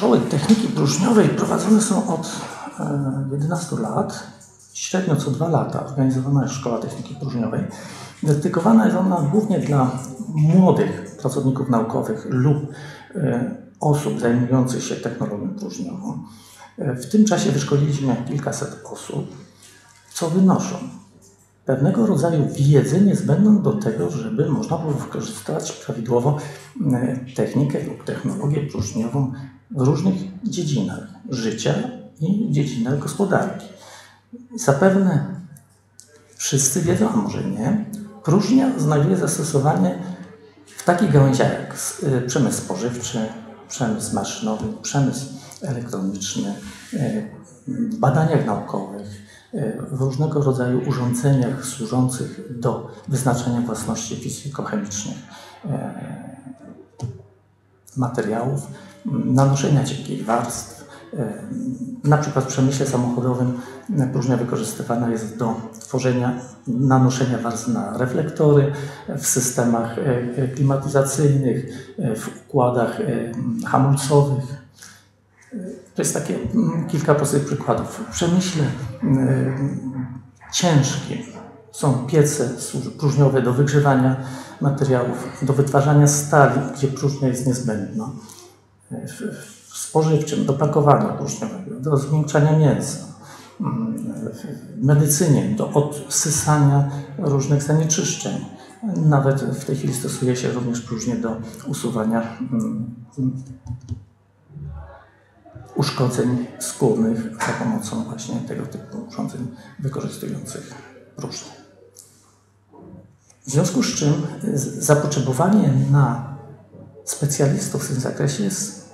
Szkoły techniki próżniowej prowadzone są od 11 e, lat. Średnio co dwa lata organizowana jest Szkoła Techniki Próżniowej. Dedykowana jest ona głównie dla młodych pracowników naukowych lub e, osób zajmujących się technologią próżniową. E, w tym czasie wyszkoliliśmy kilkaset osób, co wynoszą pewnego rodzaju wiedzę niezbędną do tego, żeby można było wykorzystać prawidłowo technikę lub technologię próżniową w różnych dziedzinach życia i dziedzinach gospodarki. Zapewne wszyscy wiedzą, a może nie, próżnia znajduje zastosowanie w takich gałęziach jak y, przemysł spożywczy, przemysł maszynowy, przemysł elektroniczny, w badaniach naukowych, w różnego rodzaju urządzeniach służących do wyznaczania własności fizykochemicznych materiałów, nanoszenia cienkich warstw. E, na przykład w przemyśle samochodowym próżnia wykorzystywana jest do tworzenia, nanoszenia warstw na reflektory w systemach e, klimatyzacyjnych, e, w układach hamulcowych. To jest takie kilka prostych przykładów. W przemyśle ciężkim są piece próżniowe do wygrzewania materiałów, do wytwarzania stali, gdzie próżnia jest niezbędna w spożywczym, do pakowania próżniowego, do zmiękczania mięsa, w medycynie, do odsysania różnych zanieczyszczeń. Nawet w tej chwili stosuje się również próżnie do usuwania mm, uszkodzeń skórnych za pomocą właśnie tego typu urządzeń wykorzystujących próżnię. W związku z czym zapotrzebowanie na specjalistów w tym zakresie jest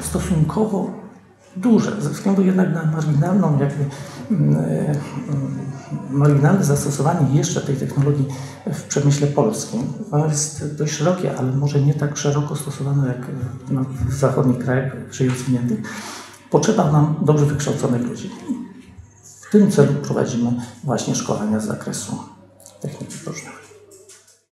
stosunkowo duże, ze względu jednak na marginalną, jakby mm, e, marginalne zastosowanie jeszcze tej technologii w przemyśle polskim. Ono jest dość szerokie, ale może nie tak szeroko stosowane jak w zachodnich krajach, czy rozwiniętych. Potrzeba nam dobrze wykształconych ludzi. W tym celu prowadzimy właśnie szkolenia z zakresu techniki próżniowej.